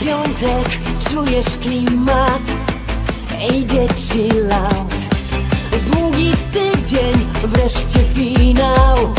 piątek czujesz klimat lat Długi tydzień, wreszcie finał.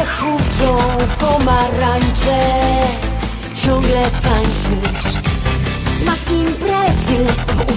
się huczą pomarańcze. Ciągle tańczysz. Smak imprezy w